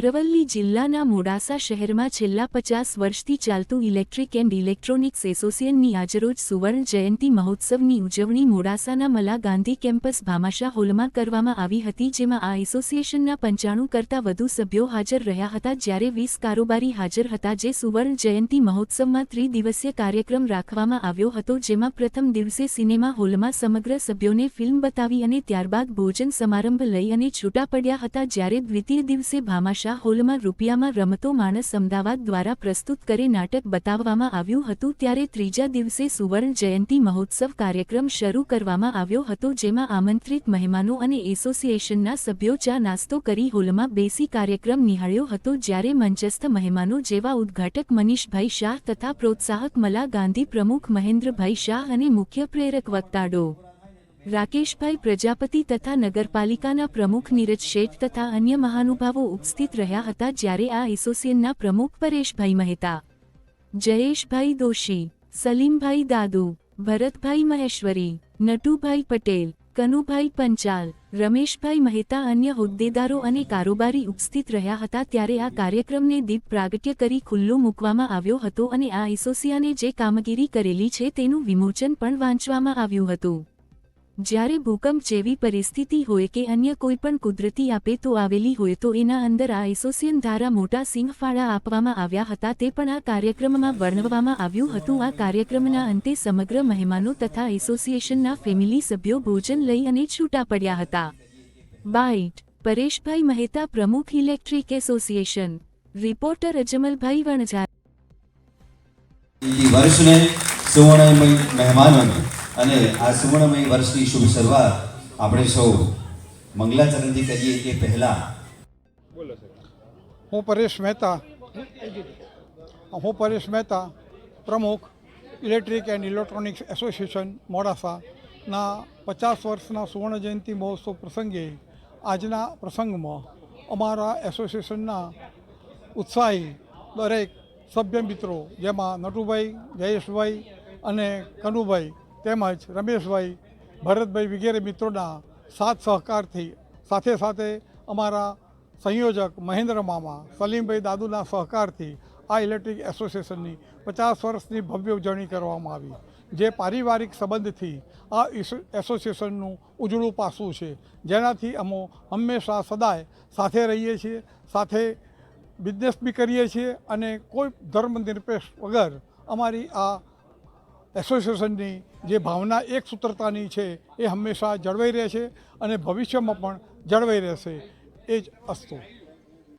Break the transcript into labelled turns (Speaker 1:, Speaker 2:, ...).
Speaker 1: અરવલ્લી જિલ્લાના મોડાસા શહેરમાં છેલ્લા પચાસ વર્ષથી ચાલતું ઇલેક્ટ્રિક એન્ડ ઇલેક્ટ્રોનિક્સ એસોસિએશનની આજરોજ સુવર્ણ જયંતિ મહોત્સવની ઉજવણી મોડાસાના મલા ગાંધી કેમ્પસ ભામાશા હોલમાં કરવામાં આવી હતી, જેમાં આ એસોસિએશનના પંચાણું કરતાં વધુ સભ્યો હાજર રહ્યા હતા. જ્યારે વીસ કારોબારી હાજર હતા, જે સુવર્ણ જયંતિ મહોત્સવમાં ત્રિદિવસીય કાર્યક્રમ રાખવામાં આવ્યો હતો, જેમાં પ્રથમ દિવસે સિનેમા હોલમાં સમગ્ર સભ્યોને ફિલ્મ બતાવી અને ત્યારબાદ ભોજન સમારંભ લઈ અને છૂટા પડ્યા હતા. જ્યારે દ્વિતીય દિવસે ભામાશા હોલમાં રૂપિયામાં રમતો માણસ અમદાવાદ દ્વારા પ્રસ્તુત કરી નાટક બતાવવામાં આવ્યું હતું ત્યારે ત્રીજા દિવસે સુવર્ણ જયંતિ મહોત્સવ કાર્યક્રમ શરૂ કરવામાં આવ્યો હતો જેમાં આમંત્રિત મહેમાનો અને એસોસિએશનના સભ્યો ચા નાસ્તો કરી હોલમાં બેસી કાર્યક્રમ નિહાળ્યો હતો જ્યારે મંચસ્થ મહેમાનો જેવા ઉદ્ઘાટક મનીષભાઈ શાહ તથા પ્રોત્સાહક મલા ગાંધી પ્રમુખ મહેન્દ્રભાઈ શાહ અને મુખ્ય પ્રેરક વક્તાડો રાકેશભાઈ પ્રજાપતિ તથા નગરપાલિકાના પ્રમુખ નીરજ શેઠ તથા અન્ય મહાનુભાવો ઉપસ્થિત રહ્યા હતા જ્યારે આ એસોસિએશનના પ્રમુખ પરેશભાઈ મહેતા, જયેશભાઈ દોશી, સલીમભાઈ દાદુ, ભરતભાઈ મહેશ્વરી, નટુભાઈ પટેલ, કનુભાઈ પંચાલ, રમેશભાઈ મહેતા અન્ય હોદ્દેદારો અને કારોબારી ઉપસ્થિત રહ્યા હતા ત્યારે આ કાર્યક્રમને દીપ પ્રાગટ્ય કરી ખુલ્લો મૂકવામાં આવ્યો હતો અને આ એસોસિયાને જે કામગીરી કરેલી છે તેનું વિમોચન પણ વાંચવામાં આવ્યું હતું. જ્યારે ભૂકંપ જેવી પરિસ્થિતિ હોય કે અન્ય કોઈ પણ કુદરતી આપે તો આવેલી હોય તો એના અંદર આ એસોસિએશન દ્વારા મોટા સિંહફાળા આપવામાં આવ્યા હતા. તે પણ આ કાર્યક્રમમાં વર્ણવવામાં આવ્યું હતું. આ કાર્યક્રમના અંતે સમગ્ર મહેમાનો તથા એસોસિએશનના ફેમિલી સભ્યો ભોજન લઈ અને છૂટા પડ્યા હતા. બાઇટ, પરેશભાઈ મહેતા પ્રમુખ electric association. Reporter Ajmalbhai Vanzar.
Speaker 2: વર્ષને સુવર્ણમય મહેમાનોને અને આ સુવર્ણમય વર્ષની શુભ શરૂઆત આપણે સૌ મંગલાચરણથી કરીએ એ પહેલાં.
Speaker 3: હું પરેશ મહેતા. હું પરેશ મહેતા, પ્રમુખ ઇલેક્ટ્રિક એન્ડ ઇલેક્ટ્રોનિક્સ એસોસિએશન મોડાસાના પચાસ વર્ષના સુવર્ણ જયંતિ મહોત્સવ પ્રસંગે આજના પ્રસંગમાં અમારા એસોસિએશનના ઉત્સાહી દરેક સભ્ય મિત્રો જેમાં નટુભાઈ, જયેશભાઈ અને કનુભાઈ તેમજ રમેશભાઈ, ભરતભાઈ વગેરે મિત્રોના સાથ સહકારથી સાથે સાથે અમારા સંયોજક મહેન્દ્ર મામા, સલીમભાઈ દાદુના સહકારથી આ ઇલેક્ટ્રિક એસોસિએશનની પચાસ વર્ષની ભવ્ય ઉજવણી કરવામાં આવી, જે પારિવારિક સંબંધથી આ એસોસિએશનનું ઉજળું પાસું છે. જેનાથી અમો હંમેશા સદાય સાથે રહીએ છીએ, સાથે બિઝનેસ બી કરીએ છીએ અને કોઈ ધર્મ નિરપેક્ષ વગર અમારી આ એસોસિએશનની જે ભાવના, એક સૂત્રતાની છે, એ હંમેશા જળવાઈ રહે છે અને ભવિષ્યમાં પણ જળવાઈ રહેશે. એ જ અસ્તુ.